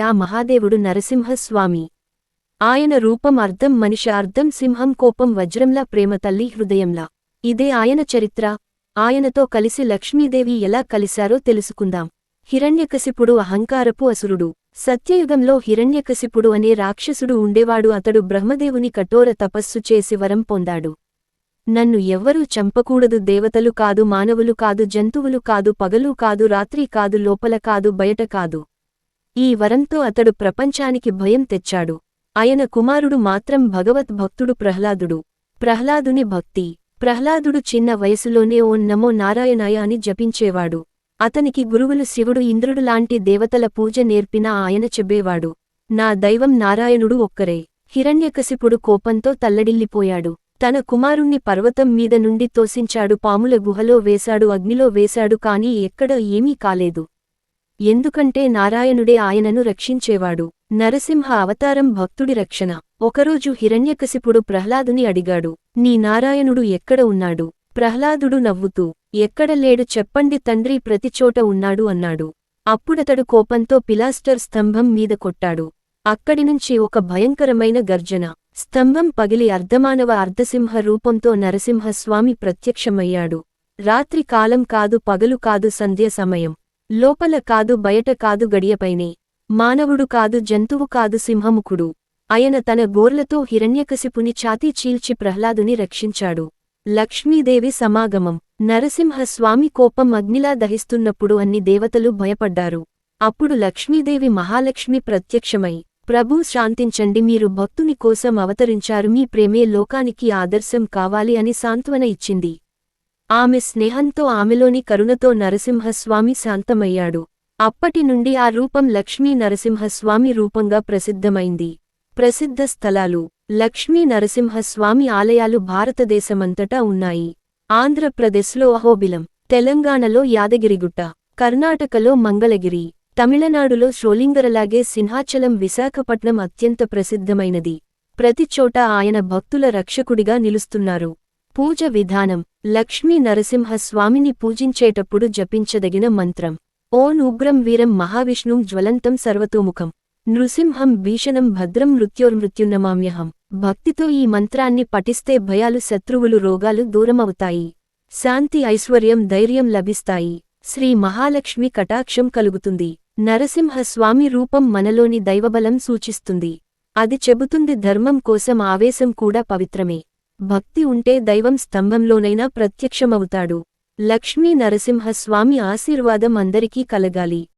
ఆ మహాదేవుడు నరసింహస్వామి. ఆయన రూపం అర్ధం మనిషి అర్ధం సింహం కోపం వజ్రంలా ప్రేమ తల్లి హృదయంలా. ఇదే ఆయన చరిత్ర. ఆయనతో కలిసి లక్ష్మీదేవి ఎలా కలిశారో తెలుసుకుందాం. హిరణ్యకశిపుడు అహంకారపు అసురుడు. సత్యయుగంలో హిరణ్యకశిపుడు అనే రాక్షసుడు ఉండేవాడు. అతడు బ్రహ్మదేవుని కఠోర తపస్సు చేసి వరం పొందాడు. నన్ను ఎవ్వరూ చంపకూడదు. దేవతలు కాదు మానవులు కాదు జంతువులు కాదు పగలు కాదు రాత్రి కాదు లోపల కాదు బయట కాదు. ఈ వరంతో అతడు ప్రపంచానికి భయం తెచ్చాడు. ఆయన కుమారుడు మాత్రం భగవత్ భక్తుడు ప్రహ్లాదుడు. ప్రహ్లాదుని భక్తి. ప్రహ్లాదుడు చిన్న వయసులోనే ఓ నమో నారాయణాయ అని జపించేవాడు. అతనికి గురువులు శివుడు ఇంద్రుడు లాంటి దేవతల పూజ నేర్పినా ఆయన చెప్పేవాడు. నా దైవం నారాయణుడు ఒక్కరే. హిరణ్యకశిపుడు కోపంతో తల్లడిల్లిపోయాడు. తన కుమారుణ్ణి పర్వతం మీద నుండి తోసించాడు. పాముల గుహలో వేశాడు. అగ్నిలో వేశాడు. కాని ఎక్కడ ఏమీ కాలేదు. ఎందుకంటే నారాయణుడే ఆయనను రక్షించేవాడు. నరసింహ అవతారం భక్తుడి రక్షణ. ఒకరోజు హిరణ్యకశిపుడు ప్రహ్లాదుని అడిగాడు నీ నారాయణుడు ఎక్కడ ఉన్నాడు? ప్రహ్లాదుడు నవ్వుతూ ఎక్కడ లేడు చెప్పండి తండ్రి ప్రతిచోట ఉన్నాడు అన్నాడు. అప్పుడతడు కోపంతో పిలాస్టర్ స్తంభం మీద కొట్టాడు. అక్కడినుంచి ఒక భయంకరమైన గర్జన. స్తంభం పగిలి అర్ధమానవ అర్ధసింహ రూపంతో నరసింహస్వామి ప్రత్యక్షమయ్యాడు. రాత్రి కాలం కాదు పగలు కాదు సంధ్య సమయం. లోపల కాదు బయట కాదు గడియపైనే. మానవుడు కాదు జంతువు కాదు సింహముఖుడు. ఆయన తన గోర్లతో హిరణ్యకశిపుని ఛాతీ చీల్చి ప్రహ్లాదుని రక్షించాడు. లక్ష్మీదేవి సమాగమం. నరసింహస్వామి కోపం అగ్నిలా దహిస్తున్నప్పుడు అన్ని దేవతలు భయపడ్డారు. అప్పుడు లక్ష్మీదేవి మహాలక్ష్మి ప్రత్యక్షమై ప్రభూ శాంతించండి మీరు భక్తుని కోసం అవతరించారు మీ ప్రేమే లోకానికి ఆదర్శం కావాలి అని సాంత్వన ఇచ్చింది. ఆమె స్నేహంతో ఆమెలోని కరుణతో నరసింహస్వామి శాంతమయ్యాడు. అప్పటి నుండి ఆ రూపం లక్ష్మీ నరసింహస్వామి రూపంగా ప్రసిద్ధమైంది. ప్రసిద్ధ స్థలాలు లక్ష్మీ నరసింహస్వామి ఆలయాలు భారతదేశమంతటా ఉన్నాయి. ఆంధ్రప్రదేశ్లో అహోబిలం తెలంగాణలో యాదగిరిగుట్ట కర్ణాటకలో మంగళగిరి తమిళనాడులో శ్రోలింగరలాగే సింహాచలం విశాఖపట్నం అత్యంత ప్రసిద్ధమైనది. ప్రతిచోటా ఆయన భక్తుల రక్షకుడిగా నిలుస్తున్నారు. పూజ విధానం లక్ష్మీ నరసింహస్వామిని పూజించేటప్పుడు జపించదగిన మంత్రం. ఓం ఉగ్రం వీరం మహావిష్ణుం జ్వలంతం సర్వతోముఖం. నృసింహం భీషణం భద్రం మృత్యోర్మృత్యున్నమామ్యహం భక్తితో ఈ మంత్రాన్ని పఠిస్తే భయాలు శత్రువులు రోగాలు దూరమవుతాయి. శాంతి ఐశ్వర్యం ధైర్యం లభిస్తాయి. శ్రీ మహాలక్ష్మి కటాక్షం కలుగుతుంది. నరసింహస్వామి రూపం మనలోని దైవబలం సూచిస్తుంది. అది చెబుతుంది ధర్మం కోసం ఆవేశం కూడా పవిత్రమే. భక్తి ఉంటే దైవం స్తంభంలోనైనా ప్రత్యక్షమవుతాడు. లక్ష్మీ నరసింహస్వామి ఆశీర్వాదం అందరికీ కలగాలి.